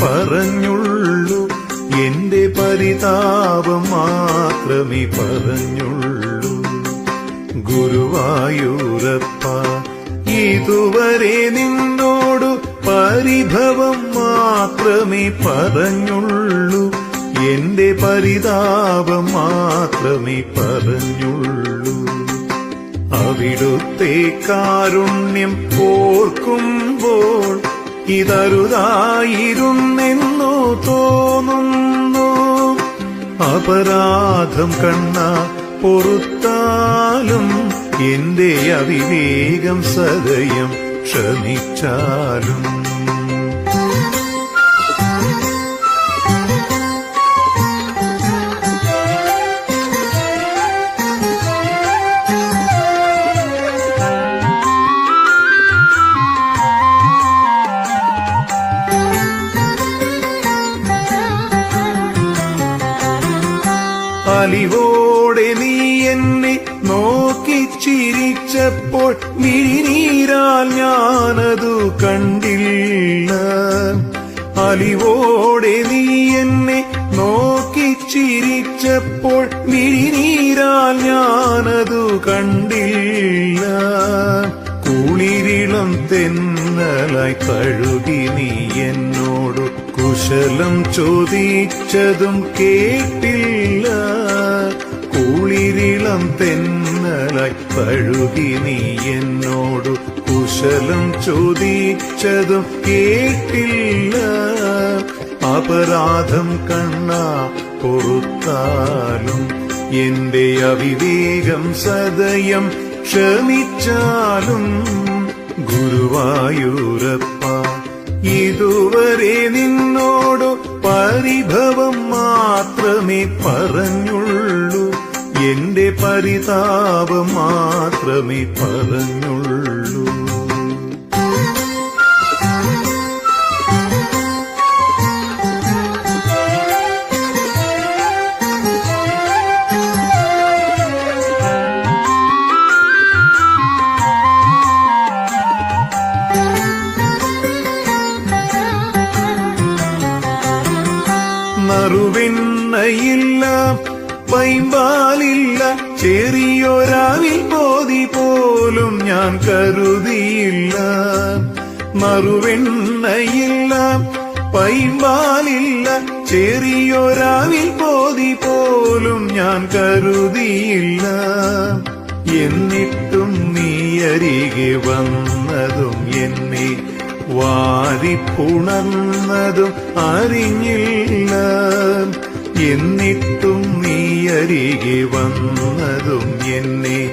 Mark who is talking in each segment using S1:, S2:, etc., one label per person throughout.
S1: പറഞ്ഞുള്ളൂ. എന്റെ പരിതാപം മാത്രമേ പറഞ്ഞുള്ളൂ. ഗുരുവായൂരപ്പ ഇതുവരെ നിന്നോടു പരിഭവം മാത്രമേ പറഞ്ഞുള്ളൂ. എന്റെ പരിതാപം മാത്രമേ പറഞ്ഞുള്ളൂ. അവിടുത്തെ കാരുണ്യം ഓർക്കുമ്പോൾ ഇതരുതായിരുന്നെന്നു തോന്നുന്നു. അപരാധം കണ്ണ പൊറുത്താലും എന്റെ അവിവേകം സദയം ക്ഷമിച്ചാലും. അലിവോടെ നീ എന്നെ നോക്കി ചിരിച്ചപ്പോൾ മിഴിനീരാൽ ഞാനതു കണ്ടില്ല. അലിവോടെ നീ എന്നെ നോക്കി ചിരിച്ചപ്പോൾ മിഴിനീരാൽ ഞാനതു കണ്ടില്ല. കുളിരിളം തെന്നലായി കഴുകി നീ എന്നോടു കുശലം ചോദിച്ചതും കേട്ടില്ല. കുളിരിളം തെന്നലായി പഴുകി നീ എന്നോടു കുശലം ചോദിച്ചതും കേട്ടില്ല. അപരാധം കണ്ണ പൊറുത്താലും എന്റെ അവിവേകം സദയം ക്ഷമിച്ചാലും ഗുരുവായൂരപ്പ ഇതുവരെ നിന്നോടു പരിഭവം മാത്രമേ പറഞ്ഞുള്ളൂ. എന്റെ പരിതാപം മാത്രമേ പറഞ്ഞുള്ളൂ. നറുവെണ്ണയില്ല പൈമ്പാലില്ല. ചെറിയൊരാവിൽ പോതി പോലും ഞാൻ കരുതിയില്ല. നറുവെണ്ണയില്ല പൈമ്പാലില്ല. ചെറിയൊരാവിൽ പോതി പോലും ഞാൻ കരുതിയില്ല. എന്നിട്ടും നീ അരികെ വന്നതും എന്നെ വാരിപ്പുണർന്നതും അറിഞ്ഞില്ല. എന്നിട്ടും നീ അരികെ വന്നതും എന്നെ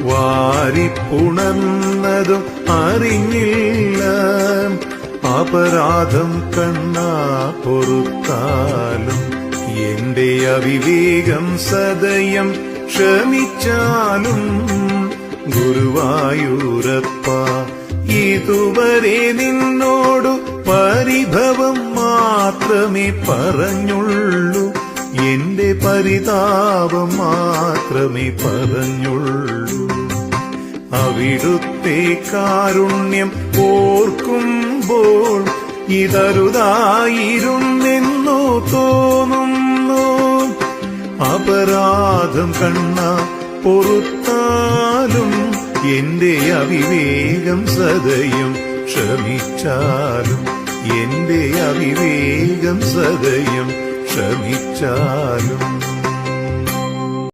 S1: വാരിപ്പുണർന്നതും അറിഞ്ഞില്ല. അപരാധം കണ്ണാ പൊറുത്താലും എന്റെ അവിവേകം സദയം ക്ഷമിച്ചാലും ഗുരുവായൂരപ്പ ഇതുവരെ നിന്നോടു പരിഭവം മാത്രമേ പറഞ്ഞുള്ളൂ. എന്റെ പരിതാപം മാത്രമേ പറഞ്ഞുള്ളൂ. അവിടുത്തെ കാരുണ്യം ഓർക്കുമ്പോൾ ഇതരുതായിരുന്നെന്നു തോന്നുന്നു. അപരാധം കണ്ണ പൊറുത്താലും എന്റെ അവിവേകം സദയം ക്ഷമിച്ചാലും എന്റെ അവിവേകം സദയം ക്ഷമിച്ചാലും